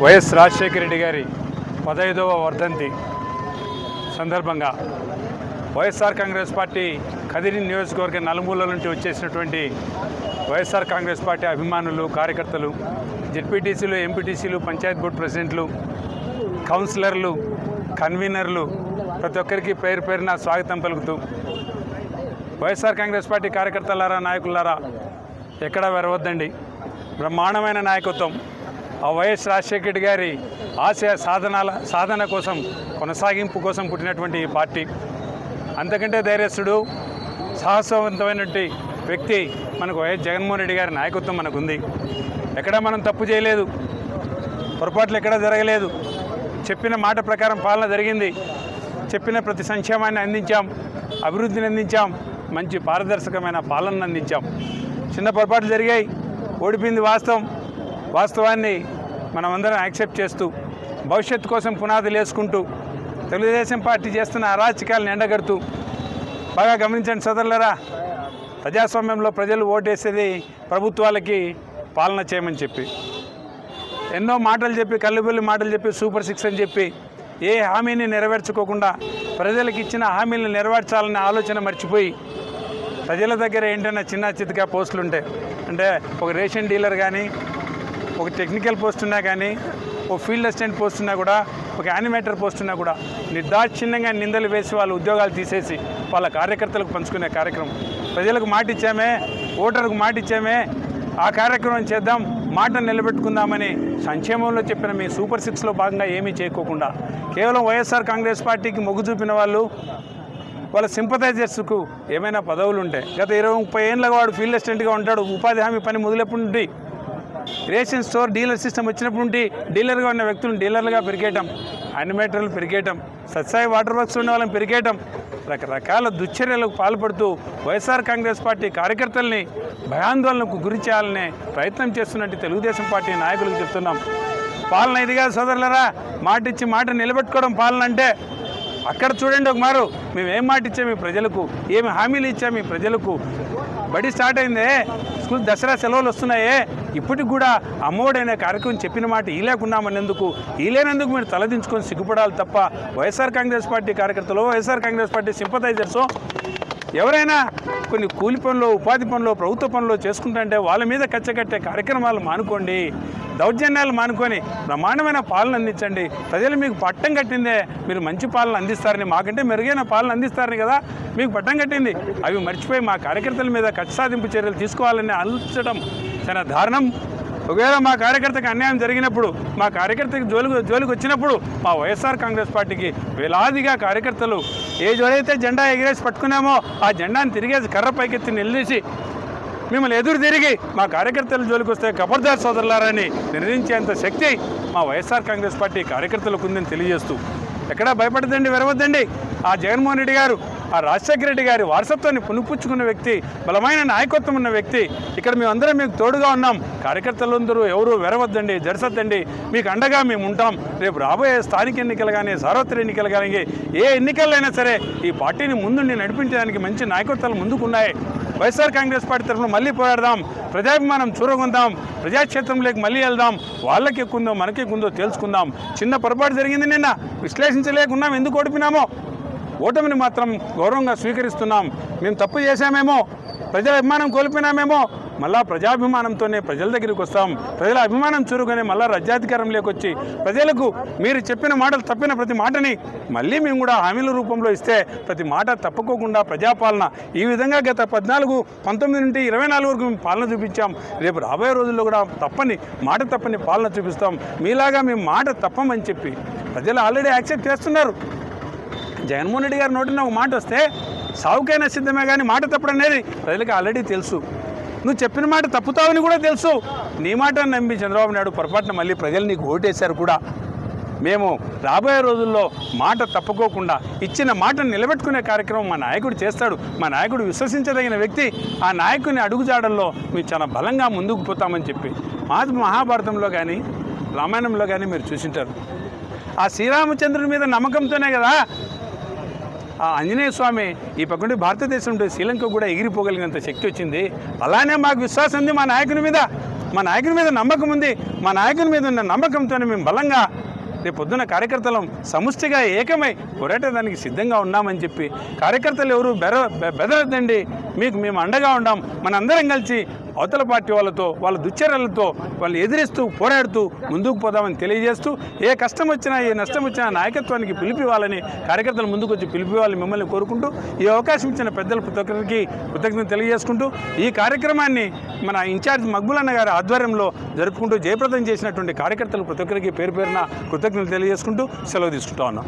YS Rajasekhara Reddy గారి పదహైదవ వర్ధంతి సందర్భంగా వైఎస్ఆర్ కాంగ్రెస్ పార్టీ కదిరి నియోజకవర్గ నలుమూలల నుండి వచ్చేసినటువంటి వైఎస్ఆర్ కాంగ్రెస్ పార్టీ అభిమానులు కార్యకర్తలు జెడ్పీటీసీలు ఎంపీటీసీలు పంచాయత్ బోర్డు ప్రెసిడెంట్లు కౌన్సిలర్లు కన్వీనర్లు ప్రతి ఒక్కరికి పేరు పేరున స్వాగతం పలుకుతూ వైఎస్ఆర్ కాంగ్రెస్ పార్టీ కార్యకర్తలారా నాయకులారా ఎక్కడా వెరవద్దండి. బ్రహ్మాండమైన నాయకత్వం. వైఎస్ రాజశేఖర రెడ్డి గారి ఆశయ సాధనాల సాధన కోసం కొనసాగింపు కోసం పుట్టినటువంటి ఈ పార్టీ. అంతకంటే ధైర్యస్తుడు సాహసవంతమైనటువంటి వ్యక్తి మనకు వైఎస్ జగన్మోహన్ రెడ్డి గారి నాయకత్వం మనకుంది. ఎక్కడా మనం తప్పు చేయలేదు. పొరపాట్లు ఎక్కడా జరగలేదు. చెప్పిన మాట ప్రకారం పాలన జరిగింది. చెప్పిన ప్రతి సంక్షేమాన్ని అందించాం. అభివృద్ధిని అందించాం. మంచి పారదర్శకమైన పాలనను అందించాం. చిన్న పొరపాట్లు జరిగాయి. ఓడిపోయింది వాస్తవం. వాస్తవాన్ని మనమందరం యాక్సెప్ట్ చేస్తూ భవిష్యత్తు కోసం పునాదులు వేసుకుంటూ తెలుగుదేశం పార్టీ చేస్తున్న అరాచకాలను ఎండగడుతూ బాగా గమనించండి సోదరులరా ప్రజాస్వామ్యంలో ప్రజలు ఓటేసేది ప్రభుత్వాలకి పాలన చేయమని చెప్పి ఎన్నో మాటలు చెప్పి కళ్ళుబెల్లి మాటలు చెప్పి సూపర్ సిక్స్ అని చెప్పి ఏ హామీని నెరవేర్చుకోకుండా ప్రజలకు ఇచ్చిన హామీలను నెరవేర్చాలనే ఆలోచన మర్చిపోయి ప్రజల దగ్గర ఏంటన్నా చిన్న చితిగా పోస్టులు ఉంటాయి అంటే ఒక రేషన్ డీలర్ కానీ ఒక టెక్నికల్ పోస్ట్ ఉన్నా కానీ ఒక ఫీల్డ్ అసిస్టెంట్ పోస్ట్ ఉన్నా కూడా ఒక యానిమేటర్ పోస్ట్ ఉన్నా కూడా నిర్దాక్షిణ్యంగా నిందలు వేసి వాళ్ళ ఉద్యోగాలు తీసేసి వాళ్ళ కార్యకర్తలకు పంచుకునే కార్యక్రమం. ప్రజలకు మాట ఇచ్చామే ఓటర్కు మాట ఇచ్చామే ఆ కార్యక్రమం చేద్దాం మాట నిలబెట్టుకుందామని సంక్షేమంలో చెప్పిన మీ సూపర్ సిక్స్లో భాగంగా ఏమీ చేయకోకుండా కేవలం వైఎస్ఆర్ కాంగ్రెస్ పార్టీకి మొగ్గు చూపిన వాళ్ళు వాళ్ళ సింపథైజర్స్కు ఏమైనా పదవులు ఉంటాయి గత ఇరవై ముప్పై ఏళ్ళగా వాడు ఫీల్డ్ అసిస్టెంట్గా ఉంటాడు ఉపాధి హామీ పని మొదలెప్పుడు నుండి రేషన్ స్టోర్ డీలర్ సిస్టమ్ వచ్చినప్పుడు నుండి డీలర్గా ఉన్న వ్యక్తులను డీలర్లుగా పెరిగేయటం అనిమేటర్లు పెరిగేయటం సత్సాయి వాటర్ వర్క్స్ ఉన్న వాళ్ళని పెరిగేయటం రకరకాల దుశ్చర్యలకు పాల్పడుతూ వైఎస్ఆర్ కాంగ్రెస్ పార్టీ కార్యకర్తల్ని భయాందోళనకు గురి చేయాలనే ప్రయత్నం చేస్తున్నట్టు తెలుగుదేశం పార్టీ నాయకులకు చెప్తున్నాం. పాలన ఇది కాదు సోదరులరా మాట ఇచ్చి మాట నిలబెట్టుకోవడం పాలన అంటే అక్కడ చూడండి ఒక మారు మేము ఏం మాట ఇచ్చాము ఈ ప్రజలకు ఏమి హామీలు ఇచ్చాము ఈ ప్రజలకు? బడి స్టార్ట్ అయిందే స్కూల్ దసరా సెలవులు వస్తున్నాయే ఇప్పటికి కూడా అమ్మఒడైన కార్యక్రమం చెప్పిన మాట ఈ లేకున్నామనేందుకు ఈ లేనందుకు మీరు తలదించుకొని సిగ్గుపడాలి తప్ప వైఎస్ఆర్ కాంగ్రెస్ పార్టీ కార్యకర్తలు వైఎస్ఆర్ కాంగ్రెస్ పార్టీ సింపథైజర్సో ఎవరైనా కొన్ని కూలి పనులు ఉపాధి పనులు ప్రభుత్వ పనులు చేసుకుంటుంటే వాళ్ళ మీద కచ్చగట్టే కార్యక్రమాలు మానుకోండి. దౌర్జన్యాలు మానుకొని బ్రహ్మాండమైన పాలన అందించండి. ప్రజలు మీకు పట్టం కట్టిందే మీరు మంచి పాలన అందిస్తారని మాకంటే మెరుగైన పాలన అందిస్తారని కదా మీకు పట్టం కట్టింది. అవి మర్చిపోయి మా కార్యకర్తల మీద కక్ష సాధింపు చర్యలు తీసుకోవాలని ఆలోచించడం చాలా దారుణం. ఒకవేళ మా కార్యకర్తకు అన్యాయం జరిగినప్పుడు మా కార్యకర్తకి జోలికి జోలికి వచ్చినప్పుడు మా వైఎస్ఆర్ కాంగ్రెస్ పార్టీకి వేలాదిగా కార్యకర్తలు ఏ జోలైతే జెండా ఎగిరేసి పట్టుకున్నామో ఆ జెండాను తిరిగేసి కర్ర పైకెత్తి నిలదీసి మిమ్మల్ని ఎదురు తిరిగి మా కార్యకర్తల జోలికి వస్తే కబర్దార్ సోదరులారని నిర్ణయించేంత శక్తి మా వైఎస్ఆర్ కాంగ్రెస్ పార్టీ కార్యకర్తలకు ఉందని తెలియజేస్తూ ఎక్కడా భయపడదండి వెరవద్దండి. ఆ జగన్మోహన్ రెడ్డి గారు ఆ రాజశేఖర రెడ్డి గారి వారసత్వాన్ని పునుపుచ్చుకున్న వ్యక్తి బలమైన నాయకత్వం ఉన్న వ్యక్తి ఇక్కడ మేమందరం మీకు తోడుగా ఉన్నాం. కార్యకర్తలందరూ ఎవరు వెరవద్దండి జరసద్దండి. మీకు అండగా మేము ఉంటాం. రేపు రాబోయే స్థానిక ఎన్నికలు కానీ సార్వత్రిక ఎన్నికలు కానీ ఏ ఎన్నికలైనా సరే ఈ పార్టీని ముందుండి నడిపించడానికి మంచి నాయకత్వాలు ముందుకున్నాయి. వైఎస్ఆర్ కాంగ్రెస్ పార్టీ తరఫున మళ్ళీ పోరాడదాం. ప్రజాభిమానం చూరగొందాం. ప్రజాక్షేత్రంలోకి మళ్ళీ వెళ్దాం. వాళ్ళకి ఎక్కుందో మనకి ఎక్కుందో తెలుసుకుందాం చిన్న పొరపాటు జరిగింది నిన్న. విశ్లేషించలేకున్నాం. ఎందుకు ఓడిపినామో ఓటమిని మాత్రం గౌరవంగా స్వీకరిస్తున్నాం. మేము తప్పు చేశామేమో? ప్రజల అభిమానం కోల్పోయినామేమో? మళ్ళా ప్రజాభిమానంతోనే ప్రజల దగ్గరికి వస్తాం. ప్రజల అభిమానం చూరుకునే మళ్ళా రాజ్యాధికారం లేకొచ్చి ప్రజలకు మీరు చెప్పిన మాటలు తప్పిన ప్రతి మాటని మళ్ళీ మేము కూడా హామీల రూపంలో ఇస్తే ప్రతి మాట తప్పుకోకుండా ప్రజాపాలన ఈ విధంగా గత పద్నాలుగు పంతొమ్మిది నుండి ఇరవై నాలుగు వరకు మేము పాలన చూపించాం. రేపు రాబోయే రోజుల్లో కూడా తప్పని మాట తప్పని పాలన చూపిస్తాం. మీలాగా మేము మాట తప్పమని చెప్పి ప్రజలు ఆల్రెడీ యాక్సెప్ట్ చేస్తున్నారు. జగన్మోహన్ రెడ్డి గారి నోటిన ఒక మాట వస్తే సావుకైనా సిద్ధమే కానీ మాట తప్పడం అనేది ప్రజలకు ఆల్రెడీ తెలుసు. నువ్వు చెప్పిన మాట తప్పుతావని కూడా తెలుసు. నీ మాట నమ్మి చంద్రబాబు నాయుడు పొరపాటున మళ్ళీ ప్రజలు నీకు ఓటేశారు కూడా. మేము రాబోయే రోజుల్లో మాట తప్పుకోకుండా ఇచ్చిన మాటను నిలబెట్టుకునే కార్యక్రమం మా నాయకుడు చేస్తాడు. మా నాయకుడు విశ్వసించదగిన వ్యక్తి. ఆ నాయకుని అడుగుజాడల్లో మేము చాలా బలంగా ముందుకు పోతామని చెప్పి. మా మహాభారతంలో కానీ రామాయణంలో కానీ మీరు చూసింటారు. ఆ శ్రీరామచంద్రుని మీద నమ్మకంతోనే కదా ఆ ఆంజనేయ స్వామి ఈ పక్కనుండి భారతదేశం శ్రీలంక కూడా ఎగిరిపోగలిగినంత శక్తి వచ్చింది. అలానే మాకు విశ్వాసం ఉంది మా నాయకుని మీద. మా నాయకుని మీద నమ్మకం ఉంది. మా నాయకుని మీద ఉన్న నమ్మకంతోనే మేము బలంగా రేపు పొద్దున కార్యకర్తలం సముష్టిగా ఏకమై పోరాటడానికి సిద్ధంగా ఉన్నామని చెప్పి కార్యకర్తలు ఎవరు బెర బెదరద్దండి. మీకు మేము అండగా ఉండాం. మనందరం కలిసి అవతల పార్టీ వాళ్ళతో వాళ్ళ దుశ్చర్యలతో వాళ్ళు ఎదిరిస్తూ పోరాడుతూ ముందుకు పోదామని తెలియజేస్తూ ఏ కష్టం వచ్చినా ఏ నష్టం వచ్చినా నాయకత్వానికి పిలిపివ్వాలని కార్యకర్తలు ముందుకు వచ్చి పిలిపివ్వాలని మిమ్మల్ని కోరుకుంటూ ఈ అవకాశం ఇచ్చిన పెద్దల ప్రతి ఒక్కరికి కృతజ్ఞత తెలియజేసుకుంటూ ఈ కార్యక్రమాన్ని మన ఇన్ఛార్జ్ మక్బులన్న గారి ఆధ్వర్యంలో జరుపుకుంటూ జయప్రదం చేసినటువంటి కార్యకర్తలు ప్రతి ఒక్కరికి పేరు పేరున కృతజ్ఞతలు తెలియజేసుకుంటూ సెలవు తీసుకుంటా ఉన్నాం.